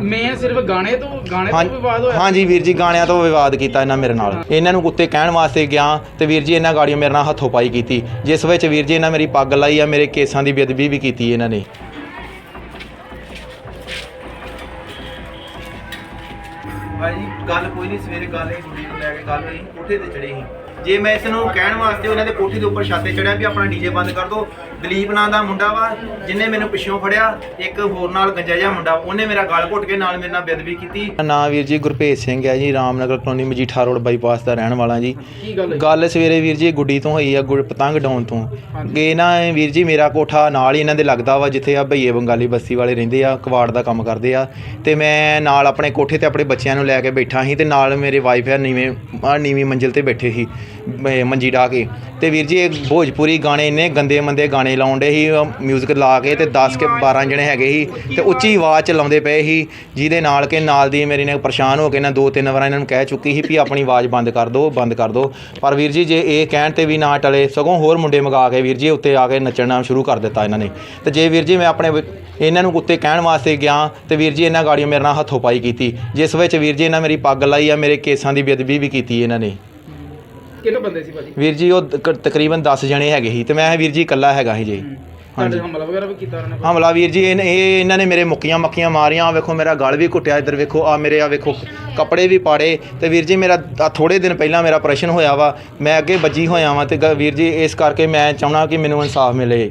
ਮੈਂ ਸਿਰਫ ਗਾਣੇ ਤੋਂ ਗਾਣੇ ਹਾਂ ਤੋਂ ਵਿਵਾਦ ਹੋਇਆ। ਹਾਂਜੀ ਵੀਰ ਜੀ ਗਾਣਿਆਂ ਤੋਂ ਵਿਵਾਦ ਕੀਤਾ ਇਹਨਾਂ ਮੇਰੇ ਨਾਲ। ਇਹਨਾਂ ਨੂੰ ਕੁੱਤੇ ਕਹਿਣ ਵਾਸਤੇ ਗਿਆ ਤੇ ਵੀਰ ਜੀ ਇਹਨਾਂ ਗਾੜੀਆਂ ਮੇਰੇ ਨਾਲ ਹੱਥੋਂ ਪਾਈ ਕੀਤੀ। ਜਿਸ ਵਿੱਚ ਵੀਰ ਜੀ ਇਹਨਾਂ ਮੇਰੀ ਪੱਗ ਲਾਈ ਆ ਮੇਰੇ ਕੇਸਾਂ ਦੀ ਬੇਅਦਬੀ ਵੀ ਕੀਤੀ ਇਹਨਾਂ ਨੇ। ਭਾਈ ਗੱਲ ਕੋਈ ਨਹੀਂ ਸਵੇਰੇ ਗੱਲ ਇਹ ਕੁੜੀ ਨੂੰ ਲੈ ਕੇ ਗੱਲ ਹੋਈ ਕੋਠੇ ਤੇ ਚੜੇ ਸੀ। ਜੇ ਮੈਂ ਇਸ ਨੂੰ ਕਹਿਣ ਵਾਸਤੇ ਉਹਨਾਂ ਦੇ ਕੋਠੇ ਦੇ ਉੱਪਰ ਛੱਤ ਚੜਿਆ ਵੀ ਆਪਣਾ ਡੀਜੇ ਬੰਦ ਕਰ ਦਿਓ ਦਲੀਪ ਨਾਂ ਦਾ ਮੁੰਡਾ ਵਾ ਜਿਨੇ ਮੈਨੂੰ ਪਿੱਛੋਂ ਫੜਿਆ ਇੱਕ ਹੋਰ ਨਾਲ ਗੰਜਾ ਜਿਹਾ ਮੁੰਡਾ ਉਹਨੇ ਮੇਰਾ ਗਲ ਘੁੱਟ ਕੇ ਨਾਲ ਮੇਰੇ ਨਾਲ ਬੇਦਬੀ ਕੀਤੀ। ਨਾਂ ਵੀਰ ਜੀ ਗੁਰਭੇਜ ਸਿੰਘ ਹੈ ਜੀ Ramnagar colony Majitha road bypass ਦਾ ਰਹਿਣ ਵਾਲਾ ਜੀ। ਕੀ ਗੱਲ ਸਵੇਰੇ ਵੀਰ ਜੀ ਗੁੱਡੀ ਤੋਂ ਹੋਈ ਆ ਗੁੜ ਪਤੰਗ ਡਾਉਣ ਤੋਂ। ਗੇ ਨਾ ਵੀਰ ਜੀ ਮੇਰਾ ਕੋਠਾ ਨਾਲ ਹੀ ਇਹਨਾਂ ਦੇ ਲੱਗਦਾ ਵਾ ਜਿੱਥੇ ਆ ਭਈਏ ਬੰਗਾਲੀ ਬਸਤੀ ਵਾਲੇ ਰਹਿੰਦੇ ਆ ਕਵਾੜ ਦਾ ਕੰਮ ਕਰਦੇ ਆ। ਤੇ ਮੈਂ ਨਾਲ ਆਪਣੇ ਕੋਠੇ ਤੇ ਆਪਣੇ ਬੱਚਿਆਂ ਨੂੰ ਲੈ ਕੇ ਬੈਠਾ ਸੀ ਤੇ ਨਾਲ ਮੇਰੇ ਵਾਈਫ ਆ ਨੀਵੇਂ ਆ ਨੀਵੀਂ ਮੰਜ਼ਿਲ ਤੇ ਬੈਠੇ ਸੀ। ਮੰਜੀ ਢਾ ਕੇ। ਤੇ ਵੀਰ ਜੀ, ਇਹ ਭੋਜਪੁਰੀ ਗਾਣੇ ਇੰਨੇ ਗੰਦੇ ਮੰਦੇ ਗਾਣੇ ਲਾਉਂਦੇ ਸੀ ਮਿਊਜ਼ਿਕ ਲਾ ਕੇ ਤੇ 10 ਕੇ 12 ਜਣੇ ਹੈਗੇ ਸੀ ਤੇ ਉੱਚੀ ਆਵਾਜ਼ ਚ ਲਾਉਂਦੇ ਪਏ ਸੀ ਜਿਹਦੇ ਨਾਲ ਕਿ ਨਾਲ ਦੀ ਮੇਰੀ ਨੇ ਪਰੇਸ਼ਾਨ ਹੋ ਕੇ ਨਾ ਦੋ ਤਿੰਨ ਵਾਰ ਇਹਨਾਂ ਨੂੰ ਕਹਿ ਚੁੱਕੀ ਸੀ ਵੀ ਆਪਣੀ ਆਵਾਜ਼ ਬੰਦ ਕਰ ਦਿਓ ਬੰਦ ਕਰ ਦਿਓ ਪਰ ਵੀਰ ਜੀ, ਜੇ ਇਹ ਕਹਿਣ ਤੇ ਵੀ ਨਾ ਟਲੇ, ਸਗੋਂ ਹੋਰ ਮੁੰਡੇ ਮੰਗਾ ਕੇ ਵੀਰ ਜੀ, ਉੱਤੇ ਆ ਕੇ ਨੱਚਣਾ ਸ਼ੁਰੂ ਕਰ ਦਿੱਤਾ ਇਹਨਾਂ ਨੇ। ਤੇ ਜੇ ਵੀਰ ਜੀ, ਮੈਂ ਆਪਣੇ ਇਹਨਾਂ ਨੂੰ ਉੱਤੇ ਕਹਿਣ ਵਾਸਤੇ ਗਿਆ, ਤੇ ਵੀਰ ਜੀ, ਇਹਨਾਂ ਗਾੜੀਆਂ ਮੇਰੇ ਨਾਲ ਹੱਥੋਂ ਪਾਈ ਕੀਤੀ। ਜਿਸ ਵਿੱਚ ਵੀਰ ਜੀ, ਇਹਨਾਂ ਮੇਰੀ ਪੱਗ ਲਾਈ ਆ, ਮੇਰੇ ਕੇਸਾਂ ਦੀ ਬੇਅਦਬੀ ਵੀ ਕੀਤੀ ਇਹਨਾਂ ਨੇ। ਕਿੰਨੇ ਬੰਦੇ ਸੀ ਭਾਜੀ? ਵੀਰ ਜੀ ਉਹ ਤਕ- ਤਕਰੀਬਨ 10 ਜਣੇ ਹੈਗੇ ਸੀ ਤੇ ਮੈਂ ਵੀਰ ਜੀ ਇਕੱਲਾ ਹੈਗਾ ਸੀ ਜੀ। ਤੁਹਾਡੇ ਹਮਲਾ ਵਗੈਰਾ ਵੀ ਕੀਤਾ ਉਹਨਾਂ ਨੇ ਹਮਲਾ ਵੀਰ ਜੀ ਇਹ ਇਹ ਇਹਨਾਂ ਨੇ ਮੇਰੇ ਮੁੱਕੀਆਂ ਮੱਕੀਆਂ ਮਾਰੀਆਂ ਆਹ ਵੇਖੋ ਮੇਰਾ ਗਲ ਵੀ ਘੁੱਟਿਆ ਇੱਧਰ ਵੇਖੋ ਆ ਮੇਰੇ ਆ ਵੇਖੋ ਕੱਪੜੇ ਵੀ ਪਾੜੇ ਤੇ ਵੀਰ ਜੀ ਮੇਰਾ ਆਹ ਥੋੜੇ ਦਿਨ ਪਹਿਲਾਂ ਮੇਰਾ ਆਪਰੇਸ਼ਨ ਹੋਇਆ ਵਾ ਮੈਂ ਅੱਗੇ ਵੱਜੀ ਹੋਇਆ ਵਾਂ ਤੇ ਗ- ਵੀਰ ਜੀ ਇਸ ਕਰਕੇ ਮੈਂ ਚਾਹਣਾ ਕਿ ਮੈਨੂੰ ਇਨਸਾਫ ਮਿਲੇ।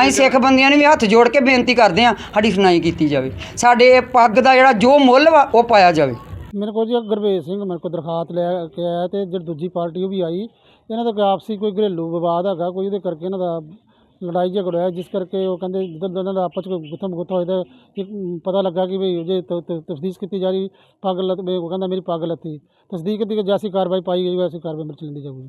ਅਸੀਂ ਸਿੱਖ ਬੰਦਿਆਂ ਨੂੰ ਵੀ ਹੱਥ ਜੋੜ ਕੇ ਬੇਨਤੀ ਕਰਦੇ ਹਾਂ ਸਾਡੀ ਸੁਣਾਈ ਕੀਤੀ ਜਾਵੇ। ਸਾਡੇ ਇਹ ਪੱਗ ਦਾ ਜਿਹੜਾ ਜੋ ਮੁੱਲ ਵਾ ਉਹ ਪਾਇਆ ਜਾਵੇ। ਮੇਰੇ ਕੋਲ ਜੀ ਗੁਰਵੇਜ ਸਿੰਘ ਮੇਰੇ ਕੋਲ ਦਰਖਾਸਤ ਲੈ ਕੇ ਆਇਆ ਤੇ ਜਿਹੜੀ ਦੂਜੀ ਪਾਰਟੀ ਉਹ ਵੀ ਆਈ। ਇਹਨਾਂ ਦਾ ਕੋਈ ਆਪਸੀ ਕੋਈ ਘਰੇਲੂ ਵਿਵਾਦ ਹੈਗਾ ਕੋਈ ਉਹਦੇ ਕਰਕੇ ਇਹਨਾਂ ਦਾ ਲੜਾਈ ਝਗੜਾ ਹੋਇਆ ਜਿਸ ਕਰਕੇ ਉਹ ਕਹਿੰਦੇ ਜਦੋਂ ਇਹਨਾਂ ਦਾ ਆਪਸ ਵਿੱਚ ਗੁੱਥਮ ਗੁੱਥਾ ਹੋਇਆ ਤਾਂ ਪਤਾ ਲੱਗਾ ਕਿ ਵੀ ਜੇ ਤਫਤੀਸ਼ ਕੀਤੀ ਜਾ ਰਹੀ ਪੱਗ ਲੱਤ ਵੀ ਉਹ ਕਹਿੰਦਾ ਮੇਰੀ ਪੱਗ ਲੱਤੀ। ਤਸਦੀਕ ਕੀਤੀ ਕਿ ਜੈਸੀ ਕਾਰਵਾਈ ਪਾਈ ਗਈ ਵੈਸੀ ਕਾਰਵਾਈ ਮੇਰੇ ਚ ਲੈਂਦੀ ਜਾਊਗੀ।